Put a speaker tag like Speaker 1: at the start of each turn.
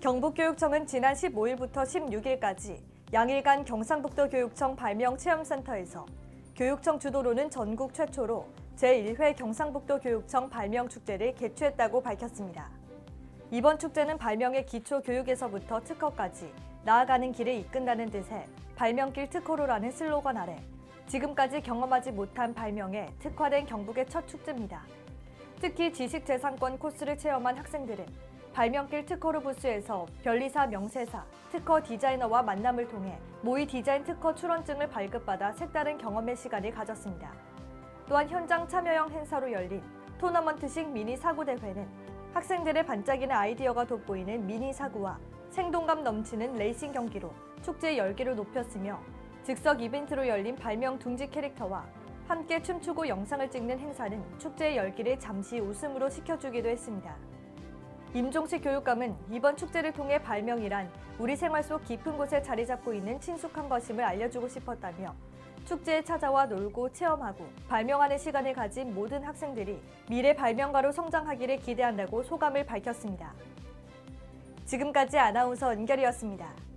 Speaker 1: 경북교육청은 지난 15일부터 16일까지 양일간 경상북도 교육청 발명 체험센터에서 교육청 주도로는 전국 최초로 제1회 경상북도 교육청 발명 축제를 개최했다고 밝혔습니다. 이번 축제는 발명의 기초 교육에서부터 특허까지 나아가는 길을 이끈다는 뜻의 발명길 특허로라는 슬로건 아래 지금까지 경험하지 못한 발명에 특화된 경북의 첫 축제입니다. 특히 지식재산권 코스를 체험한 학생들은 발명길 특허로 부스에서 변리사 명세사, 특허 디자이너와 만남을 통해 모의 디자인 특허 출원증을 발급받아 색다른 경험의 시간을 가졌습니다. 또한 현장 참여형 행사로 열린 토너먼트식 미니 사구 대회는 학생들의 반짝이는 아이디어가 돋보이는 미니 사구와 생동감 넘치는 레이싱 경기로 축제의 열기를 높였으며 즉석 이벤트로 열린 발명 둥지 캐릭터와 함께 춤추고 영상을 찍는 행사는 축제의 열기를 잠시 웃음으로 식혀주기도 했습니다. 임종식 교육감은 이번 축제를 통해 발명이란 우리 생활 속 깊은 곳에 자리 잡고 있는 친숙한 것임을 알려주고 싶었다며 축제에 찾아와 놀고 체험하고 발명하는 시간을 가진 모든 학생들이 미래 발명가로 성장하기를 기대한다고 소감을 밝혔습니다. 지금까지 아나운서 은결이었습니다.